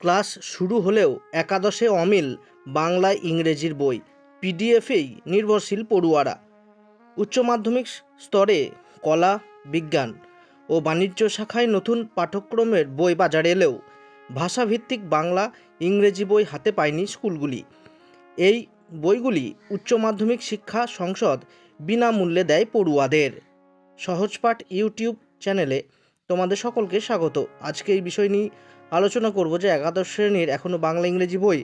Class শুরু হলেও একাদশে অমিল বাংলা ইংরেজির বই, পিডিএফেই নির্ভরশীল পড়ুয়ারা। উচ্চ মাধ্যমিক স্তরে কলা, বিজ্ঞান ও বাণিজ্য শাখায় নতুন পাঠ্যক্রমের বই বাজারে এলেও ভাষাভিত্তিক বাংলা, ইংরেজি বই হাতে পায়নি স্কুলগুলি। এই বইগুলি উচ্চ মাধ্যমিক শিক্ষা সংসদ বিনামূল্যে দেয় পড়ুয়াদের। সহজপাঠ ইউটিউব চ্যানেলে তোমাদের সকলকে স্বাগত। আজকে এই বিষয় নিয়ে আলোচনা করব যে একাদশ শ্রেণির এখনও বাংলা ইংরেজি বই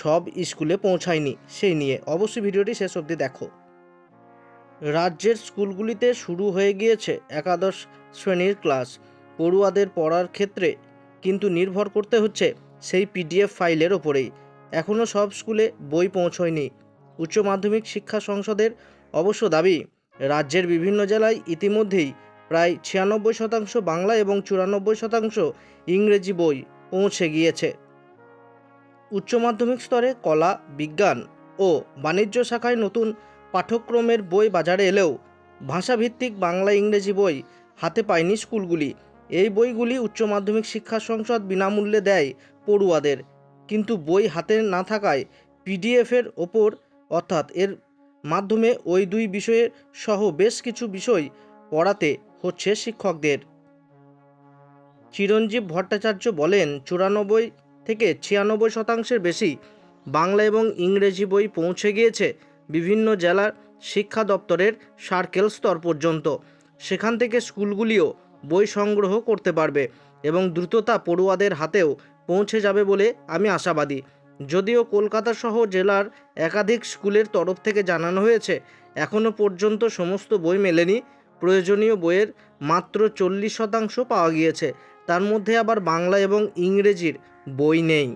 সব স্কুলে পৌঁছায়নি, সেই নিয়ে। অবশ্যই ভিডিওটি শেষ অবধি দেখো। রাজ্যের স্কুলগুলিতে শুরু হয়ে গিয়েছে একাদশ শ্রেণির ক্লাস। পড়ুয়াদের পড়ার ক্ষেত্রে কিন্তু নির্ভর করতে হচ্ছে সেই পিডিএফ ফাইলের ওপরেই। এখনও সব স্কুলে বই পৌঁছয়নি। উচ্চ মাধ্যমিক শিক্ষা সংসদের অবশ্য দাবি, রাজ্যের বিভিন্ন জেলায় ইতিমধ্যেই প্রায় ছিয়ানব্বই শতাংশ বাংলা এবং চুরানব্বই শতাংশ ইংরেজি বই পৌঁছে গিয়েছে। উচ্চ মাধ্যমিক স্তরে কলা, বিজ্ঞান ও বাণিজ্য শাখায় নতুন পাঠ্যক্রমের বই বাজারে এলেও ভাষাভিত্তিক বাংলা ইংরেজি বই হাতে পায়নি স্কুলগুলি। এই বইগুলি উচ্চ মাধ্যমিক শিক্ষা সংসদ বিনামূল্যে দেয় পড়ুয়াদের। কিন্তু বই হাতে না থাকায় পিডিএফের ওপর অর্থাৎ এর মাধ্যমে ওই দুই বিষয়ের সহ বেশ কিছু বিষয় পড়াতে হচ্ছে শিক্ষকদের। চিরঞ্জীব ভট্টাচার্য বলেন, চুরানব্বই থেকে ছিয়ানব্বই শতাংশের বেশি বাংলা এবং ইংরেজি বই পৌঁছে গিয়েছে বিভিন্ন জেলার শিক্ষা দপ্তরের সার্কেল স্তর পর্যন্ত। সেখান থেকে স্কুলগুলিও বই সংগ্রহ করতে পারবে এবং দ্রুততা পড়ুয়াদের হাতেও পৌঁছে যাবে বলে আমি আশাবাদী। যদিও কলকাতা সহ জেলার একাধিক স্কুলের তরফ থেকে জানানো হয়েছে এখনও পর্যন্ত সমস্ত বই মেলেনি। প্রয়োজনীয় বইয়ের মাত্র চল্লিশ শতাংশ পাওয়া গিয়েছে। তার মধ্যে আবার বাংলা এবং ইংরেজির বই নেই।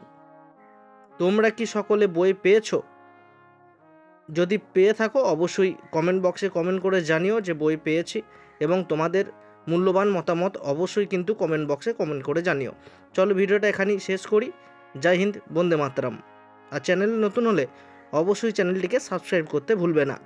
তোমরা কি সকলে বই পেয়েছ? যদি পেয়ে থাকো, অবশ্যই কমেন্ট বক্সে কমেন্ট করে জানিও যে বই পেয়েছি এবং তোমাদের মূল্যবান মতামত অবশ্যই কিন্তু কমেন্ট বক্সে কমেন্ট করে জানিও। চলো ভিডিওটা এখানেই শেষ করি। জয় হিন্দ, বন্দে মাতরম। আর চ্যানেল নতুন হলে অবশ্যই চ্যানেলটিকে সাবস্ক্রাইব করতে ভুলবে না।